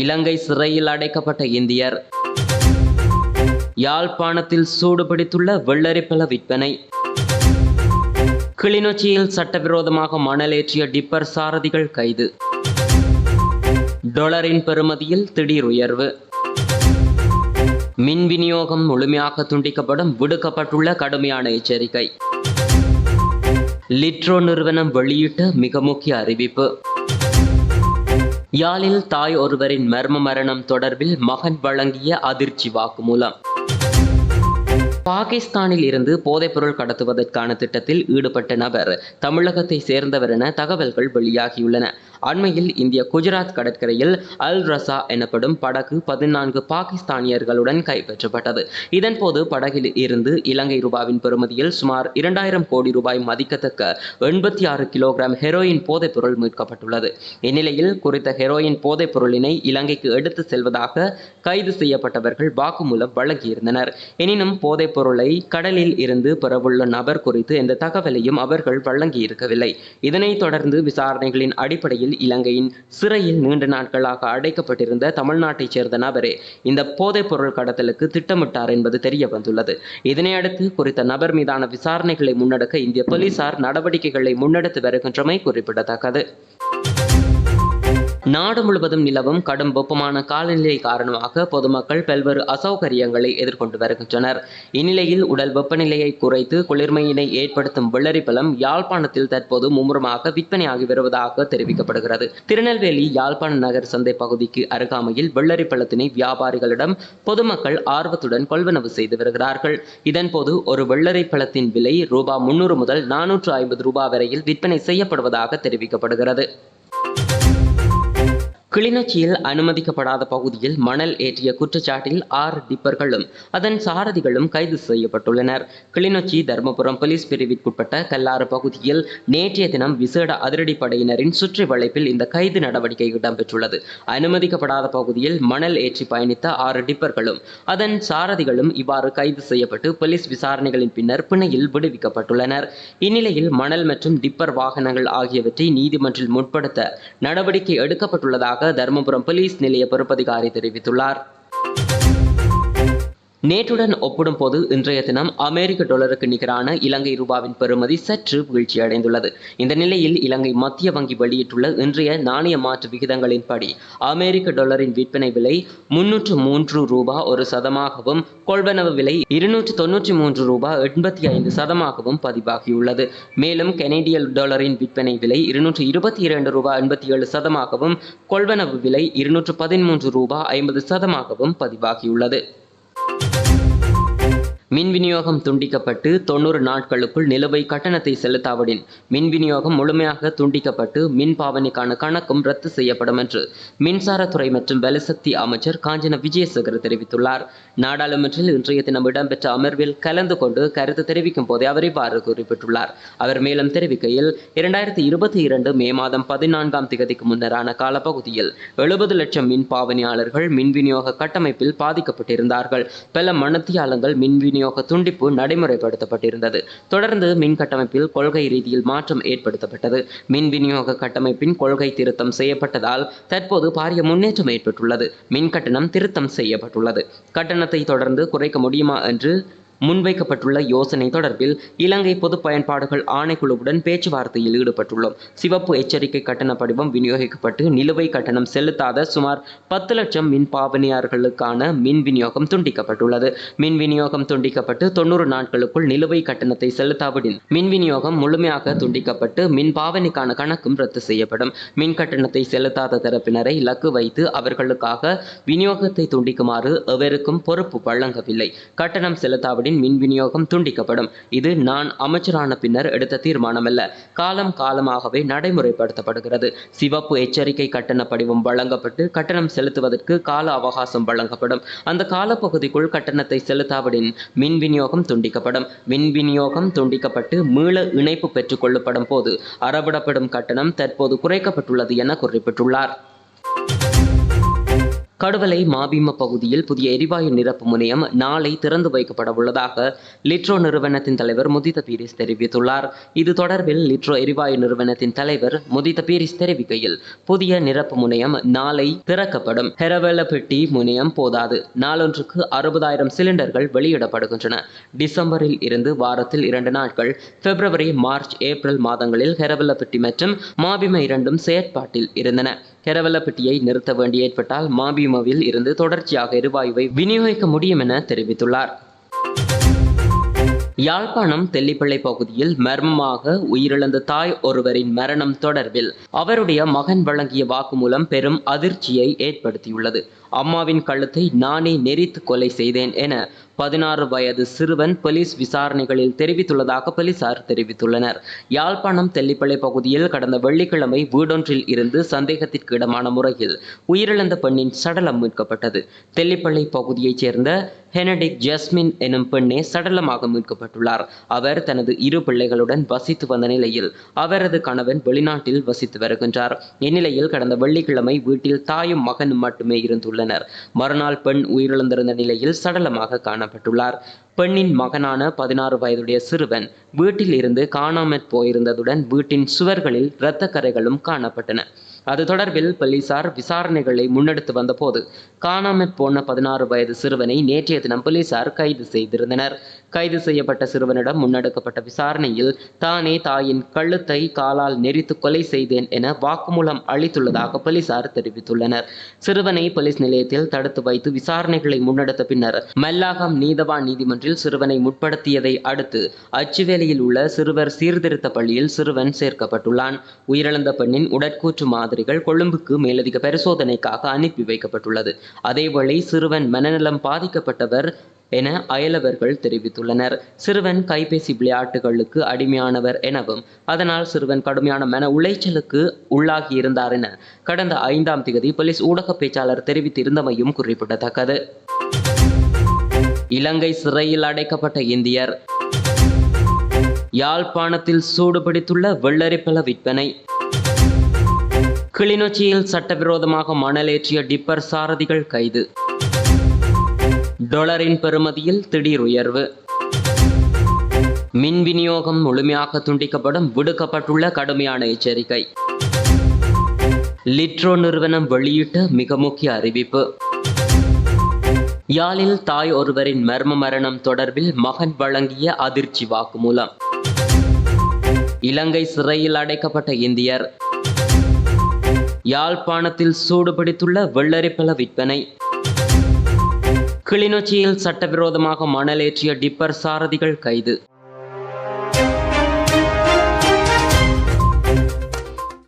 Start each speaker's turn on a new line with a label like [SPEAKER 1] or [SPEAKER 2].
[SPEAKER 1] இலங்கை சிறையில் அடைக்கப்பட்ட இந்தியர். யாழ்ப்பாணத்தில் சூடுபிடித்துள்ள வெள்ளரிப்பழ விற்பனை. கிளிநொச்சியில் சட்டவிரோதமாக மணலேற்றிய டிப்பர் சாரதிகள் கைது. டொலரின் பெறுமதியில் திடீர் உயர்வு. மின் விநியோகம் முழுமையாக துண்டிக்கப்படும் விடுக்கப்பட்டுள்ள கடுமையான எச்சரிக்கை. லிட்ரோ நிறுவனம் வெளியிட்ட மிக முக்கிய அறிவிப்பு. யாழில் தாய் ஒருவரின் மர்ம மரணம் தொடர்பில் மகன் வழங்கிய அதிர்ச்சி வாக்குமூலம். பாகிஸ்தானில் இருந்து போதைப்பொருள் கடத்துவதற்கான திட்டத்தில் ஈடுபட்ட நபர் தமிழகத்தை சேர்ந்தவர் என தகவல்கள் வெளியாகியுள்ளன. அண்மையில் இந்திய குஜராத் கடற்கரையில் அல் ரசா எனப்படும் படகு பதினான்கு பாகிஸ்தானியர்களுடன் கைப்பற்றப்பட்டது. இதன்போது படகில் இருந்து இலங்கை ரூபாவின் பெறுமதியில் சுமார் இரண்டாயிரம் கோடி ரூபாய் மதிக்கத்தக்க எண்பத்தி ஆறு கிலோகிராம் ஹெரோயின் போதைப்பொருள் மீட்கப்பட்டுள்ளது. இந்நிலையில் குறித்த ஹெரோயின் போதைப் பொருளினை இலங்கைக்கு எடுத்து செல்வதாக கைது செய்யப்பட்டவர்கள் வாக்குமூலம் வழங்கியிருந்தனர். எனினும் போதைப் பொருளை கடலில் இருந்து பெறவுள்ள நபர் குறித்து எந்த தகவலையும் அவர்கள் வழங்கியிருக்கவில்லை. இதனைத் தொடர்ந்து விசாரணைகளின் அடிப்படையில் இலங்கையின் சிறையில் நீண்ட நாட்களாக அடைக்கப்பட்டிருந்த தமிழ்நாட்டைச் சேர்ந்த நபரே இந்த போதைப் பொருள் கடத்தலுக்கு திட்டமிட்டார் என்பது தெரிய வந்துள்ளது இதனையடுத்து குறித்த நபர் மீதான விசாரணைகளை முன்னெடுக்க இந்திய போலீசார் நடவடிக்கைகளை முன்னெடுத்து வருகின்றமை குறிப்பிடத்தக்கது. நாடு முழுவதும் நிலவும் கடும் வெப்பமான காலநிலை காரணமாக பொதுமக்கள் பல்வேறு அசௌகரியங்களை எதிர்கொண்டு வருகின்றனர். இந்நிலையில் உடல் வெப்பநிலையை குறைத்து குளிர்மையினை ஏற்படுத்தும் வெள்ளரிப்பழம் யாழ்ப்பாணத்தில் தற்போது மும்முரமாக விற்பனையாகி வருவதாக தெரிவிக்கப்படுகிறது. திருநெல்வேலி யாழ்ப்பாண நகர் சந்தை பகுதிக்கு அருகாமையில் வெள்ளரிப்பழத்தினை வியாபாரிகளிடம் பொதுமக்கள் ஆர்வத்துடன் கொள்வனவு செய்து வருகிறார்கள். இதன்போது ஒரு வெள்ளரிப்பழத்தின் விலை ரூபாய் முன்னூறு முதல் நானூற்று ஐம்பது ரூபாய் வரையில் விற்பனை செய்யப்படுவதாக தெரிவிக்கப்படுகிறது. கிளிநொச்சியில் அனுமதிக்கப்படாத பகுதியில் மணல் ஏற்றிய குற்றச்சாட்டில் ஆறு டிப்பர்களும் அதன் சாரதிகளும் கைது செய்யப்பட்டுள்ளனர். கிளிநொச்சி தர்மபுரம் போலீஸ் பிரிவிற்குட்பட்ட கல்லாறு பகுதியில் நேற்றைய தினம் விசேட அதிரடிப்படையினரின் சுற்றி வளைப்பில் இந்த கைது நடவடிக்கை இடம்பெற்றுள்ளது. அனுமதிக்கப்படாத பகுதியில் மணல் ஏற்றி பயணித்த ஆறு டிப்பர்களும் அதன் சாரதிகளும் இவ்வாறு கைது செய்யப்பட்டு போலீஸ் விசாரணைகளின் பின்னர் பிணையில் விடுவிக்கப்பட்டுள்ளனர். இந்நிலையில் மணல் மற்றும் டிப்பர் வாகனங்கள் ஆகியவற்றை நீதிமன்றில் முற்படுத்த நடவடிக்கை எடுக்கப்பட்டுள்ளதாக தருமபுரம் போலீஸ் நிலைய பொறுப்பதிகாரி தெரிவித்துள்ளார். நேற்றுடன் ஒப்பிடும்போது இன்றைய தினம் அமெரிக்க டாலருக்கு நிகரான இலங்கை ரூபாவின் பெறுமதி சற்று வீழ்ச்சியடைந்துள்ளது. இந்த நிலையில் இலங்கை மத்திய வங்கி வெளியிட்டுள்ள இன்றைய நாணய மாற்று விகிதங்களின்படி அமெரிக்க டாலரின் விற்பனை விலை முன்னூற்று மூன்று ரூபாய் ஒரு சதமாகவும் கொள்வனவு விலை இருநூற்று தொன்னூற்றி மூன்று ரூபாய் எண்பத்தி ஐந்து சதமாகவும் பதிவாகியுள்ளது. மேலும் கெனேடிய டாலரின் விற்பனை விலை இருநூற்று இருபத்தி இரண்டு ரூபாய் எண்பத்தி ஏழு சதமாகவும் கொள்வனவு விலை இருநூற்று பதிமூன்று ரூபாய் ஐம்பது சதமாகவும் பதிவாகியுள்ளது. மின் விநியோகம் துண்டிக்கப்பட்டு தொண்ணூறு நாட்களுக்குள் நிலுவை கட்டணத்தை செலுத்தாவிடின். மின் விநியோகம் முழுமையாக துண்டிக்கப்பட்டு மின் பாவனைக்கான கணக்கும் ரத்து செய்யப்படும் என்று மின்சாரத்துறை மற்றும் வலுசக்தி அமைச்சர் காஞ்சன விஜயசேகர் தெரிவித்துள்ளார். நாடாளுமன்றில் இன்றைய தினம் இடம்பெற்ற அமர்வில் கலந்து கொண்டு கருத்து தெரிவிக்கும் போதே அவர் இவ்வாறு குறிப்பிட்டுள்ளார். அவர் மேலும் தெரிவிக்கையில் இரண்டாயிரத்தி இருபத்தி இரண்டு மே மாதம் பதினான்காம் திகதிக்கு முன்னரான காலப்பகுதியில் எழுபது லட்சம் மின் பாவனையாளர்கள் மின் விநியோக கட்டமைப்பில் பாதிக்கப்பட்டிருந்தார்கள். பல மனத்தியாளங்கள் மின் விநியோக துண்டிப்பு நடைமுறைப்படுத்தப்பட்டிருந்தது. தொடர்ந்து மின் கட்டமைப்பில் கொள்கை ரீதியில் மாற்றம் ஏற்படுத்தப்பட்டது. மின் விநியோக கட்டமைப்பின் கொள்கை திருத்தம் செய்யப்பட்டதால் தற்போது பாரிய முன்னேற்றம் ஏற்பட்டுள்ளது. மின் கட்டணம் திருத்தம் செய்யப்பட்டுள்ளது. கட்டணத்தை தொடர்ந்து குறைக்க முடியுமா என்று முன்வைக்கப்பட்டுள்ள யோசனை தொடர்பில் இலங்கை பொது பயன்பாடுகள் ஆணைக்குழுவுடன் பேச்சுவார்த்தையில் ஈடுபட்டுள்ளோம். சிவப்பு எச்சரிக்கை கட்டண படிவம் விநியோகிக்கப்பட்டு நிலுவை கட்டணம் செலுத்தாத சுமார் பத்து லட்சம் மின் பாவனையாளர்களுக்கான மின் விநியோகம் துண்டிக்கப்பட்டுள்ளது. மின் விநியோகம் துண்டிக்கப்பட்டு தொண்ணூறு நாட்களுக்குள் நிலுவை கட்டணத்தை செலுத்தாவிடின் மின் விநியோகம் முழுமையாக துண்டிக்கப்பட்டு மின் பாவனைக்கான கணக்கும் ரத்து செய்யப்படும். மின் கட்டணத்தை செலுத்தாத தரப்பினரை இலக்கு வைத்து அவர்களுக்காக விநியோகத்தை துண்டிக்குமாறு எவருக்கும் பொறுப்பு வழங்கவில்லை. கட்டணம் செலுத்தாவிடின் மின் விநியோகம் துண்டிக்கப்படும். இது நான் அமைச்சரான பின்னர் எடுத்த தீர்மானமல்ல. காலம் காலமாகவே நடைமுறைப்படுத்தப்படுகிறது. சிவப்பு எச்சரிக்கை கட்டண படிவம் வழங்கப்பட்டு கட்டணம் செலுத்துவதற்கு கால அவகாசம் வழங்கப்படும். அந்த காலப்பகுதிக்குள் கட்டணத்தை செலுத்தாவிடின் மின் விநியோகம் துண்டிக்கப்படும். மின் விநியோகம் துண்டிக்கப்பட்டு மீள இணைப்பு பெற்றுக் கொள்ளப்படும் போது அறவிடப்படும் கட்டணம் தற்போது குறைக்கப்பட்டுள்ளது என குறிப்பிட்டுள்ளார். கடுவலை மாபிம பகுதியில் புதிய எரிவாயு நிரப்பு முனையம் நாளை திறந்து வைக்கப்பட உள்ளதாக லிட்ரோ நிறுவனத்தின் தலைவர் முதித பீரிஸ் தெரிவித்துள்ளார். இது தொடர்பில் லிட்ரோ எரிவாயு நிறுவனத்தின் தலைவர் முதித பீரிஸ் தெரிவிக்கையில் புதிய நிரப்பு முனையம் நாளை திறக்கப்படும். ஹெரவெலப்பெட்டி முனையம் போதாது. நாளொன்றுக்கு அறுபதாயிரம் சிலிண்டர்கள் வெளியிடப்படுகின்றன. டிசம்பரில் இருந்து வாரத்தில் இரண்டு நாட்கள். பிப்ரவரி மார்ச் ஏப்ரல் மாதங்களில் ஹெரவெலப்பெட்டி மற்றும் மாபிம இரண்டும் செயற்பாட்டில் இருந்தன. கெரவலப்பட்டியை நிறுத்த வேண்டி ஏற்பட்டால் மாபிமாவில் இருந்து தொடர்ச்சியாக எரிவாயுவை விநியோகிக்க முடியும் என தெரிவித்துள்ளார். யாழ்ப்பாணம் தெல்லிப்பிள்ளை பகுதியில் மர்மமாக உயிரிழந்த தாய் ஒருவரின் மரணம் தொடர்பில் அவருடைய மகன் வழங்கிய வாக்குமூலம் பெரும் அதிர்ச்சியை ஏற்படுத்தியுள்ளது. அம்மாவின் கழுத்தை நானே நெறித்து கொலை செய்தேன் என பதினாறு வயது சிறுவன் போலீஸ் விசாரணைகளில் தெரிவித்துள்ளதாக போலீசார் தெரிவித்துள்ளனர். யாழ்ப்பாணம் தெல்லிப்பள்ளை பகுதியில் கடந்த வெள்ளிக்கிழமை வீடொன்றில் இருந்து சந்தேகத்திற்கு இடமான முறையில் உயிரிழந்த பெண்ணின் சடலம் மீட்கப்பட்டது. தெல்லிப்பளை பகுதியைச் சேர்ந்த ஹெனடிக் ஜஸ்மின் எனும் பெண்ணே சடலமாக மீட்கப்பட்டுள்ளார். அவர் தனது இரு பிள்ளைகளுடன் வசித்து வந்த நிலையில் அவரது கணவன் வெளிநாட்டில் வசித்து வருகின்றார். இந்நிலையில் கடந்த வெள்ளிக்கிழமை வீட்டில் தாயும் மகனும் மட்டுமே இருந்துள்ளனர். மறுநாள் பெண் உயிரிழந்திருந்த நிலையில் சடலமாக காணப்பட்டுள்ளார். பெண்ணின் மகனான பதினாறு வயதுடைய சிறுவன் வீட்டில் இருந்து காணாமற் போயிருந்ததுடன் வீட்டின் சுவர்களில் இரத்த கரைகளும் காணப்பட்டன. அது தொடர்பில் போலீசார் விசாரணைகளை முன்னெடுத்து வந்தபோது காணாமற் போன பதினாறு வயது சிறுவனை நேற்றைய தினம் போலீசார் கைது செய்திருந்தனர். கைது செய்யப்பட்ட சிறுவனிடம் முன்னெடுக்கப்பட்ட விசாரணையில் தானே தாயின் கழுத்தை காலால் நெரித்து கொலை செய்தேன் என வாக்குமூலம் அளித்துள்ளதாக போலீசார் தெரிவித்துள்ளனர். சிறுவனை போலீஸ் நிலையத்தில் தடுத்து வைத்து விசாரணைகளை முன்னெடுத்த பின்னர் மல்லாகம் நீதவான் நீதிமன்றில் சிறுவனை முற்படுத்தியதை அடுத்து அச்சுவேலியில் உள்ள சிறுவர் சீர்திருத்த பள்ளியில் சிறுவன் சேர்க்கப்பட்டுள்ளான். உயிரிழந்த பெண்ணின் உடற்கூற்று மாதிரிகள் கொழும்புக்கு மேலதிக பரிசோதனைக்காக அனுப்பி வைக்கப்பட்டுள்ளது. அதேவேளை சிறுவன் மனநலம் பாதிக்கப்பட்டவர் என அயலவர்கள் தெரிவித்துள்ளனர். சிறுவன் கைபேசி விளையாட்டுகளுக்கு அடிமையானவர் எனவும் அதனால் சிறுவன் கடுமையான மன உளைச்சலுக்கு உள்ளாகியிருந்தார் என கடந்த ஐந்தாம் திகதி போலீஸ் ஊடக பேச்சாளர் தெரிவித்திருந்தமையும் குறிப்பிடத்தக்கது. இலங்கை சிறையில் அடைக்கப்பட்ட இந்தியர். யாழ்ப்பாணத்தில் சூடுபிடித்துள்ள வெள்ளரிப்பழ விற்பனை. கிளிநொச்சியில் சட்டவிரோதமாக மணலேற்றிய டிப்பர் சாரதிகள் கைது. டொலரின் பெறுமதியில் திடீர் உயர்வு. மின் விநியோகம் முழுமையாக துண்டிக்கப்படும் விடுக்கப்பட்டுள்ள கடுமையான எச்சரிக்கை. லிட்ரோ நிறுவனம் வெளியிட்ட மிக முக்கிய அறிவிப்பு. யாழில் தாய் ஒருவரின் மர்ம மரணம் தொடர்பில் மகன் வழங்கிய அதிர்ச்சி வாக்குமூலம். இலங்கை சிறையில் அடைக்கப்பட்ட இந்தியர். யாழ்ப்பாணத்தில் சூடுபிடித்துள்ள வெள்ளரிப்பழ விற்பனை. கிளிநொச்சியில் சட்டவிரோதமாக மணலேற்றிய டிப்பர் சாரதிகள் கைது.